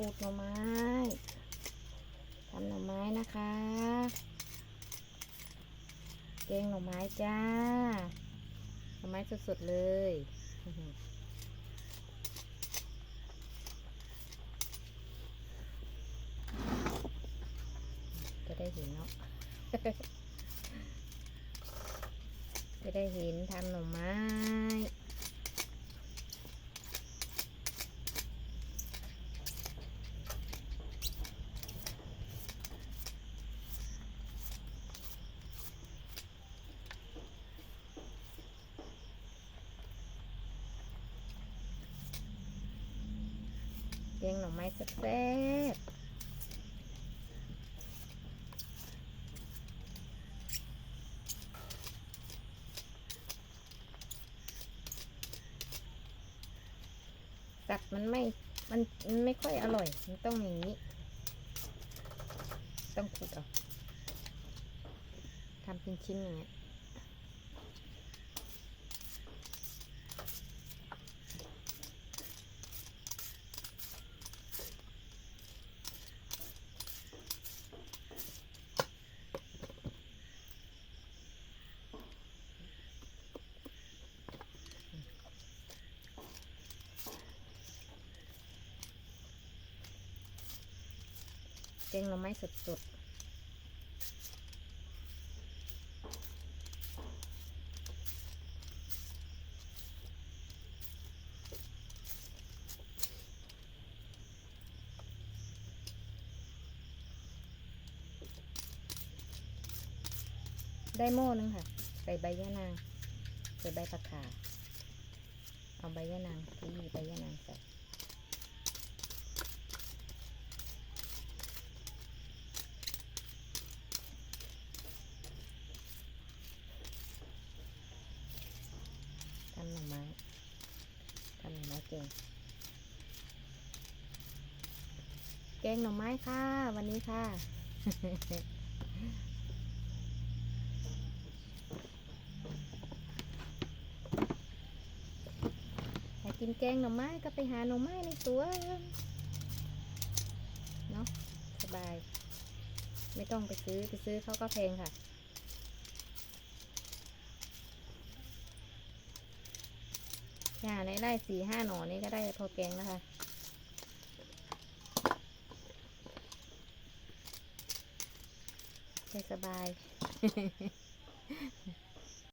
ขูดหน่อไม้ทำหน่อไม้นะคะแกงหน่อไม้จ้า หน่อไม้สดๆเลยจะได้เห็นเนาะจะได้เห็นทำหน่อไม้ แกงหน่อไม้แซ่บๆสัตว์มันไม่มันมันไม่ค่อยอร่อย มันต้องอย่างนี้ ต้องขูดเอาทำเป็นชิ้นอย่างเงี้ย แกงหน่อไม้สดๆได้หม้อนึงค่ะ ใส่ใบยะนาง ใส่ใบผักขา เอาใบยะนางที่ใบยะนางใส่ น่อไม้ทำหน่อไม้แกงแกงหน่อไม้ค่ะ วันนี้ค่ะ อยากกินแกงหน่อไม้ก็ไปหาหน่อไม้ในสวนเนาะสบาย ไม่ต้องไปซื้อไปซื้อเขาก็แพงค่ะ ค่ะในไร่สี่ห้าหน่อนี้ก็ได้พอแกงนะคะใช้สบาย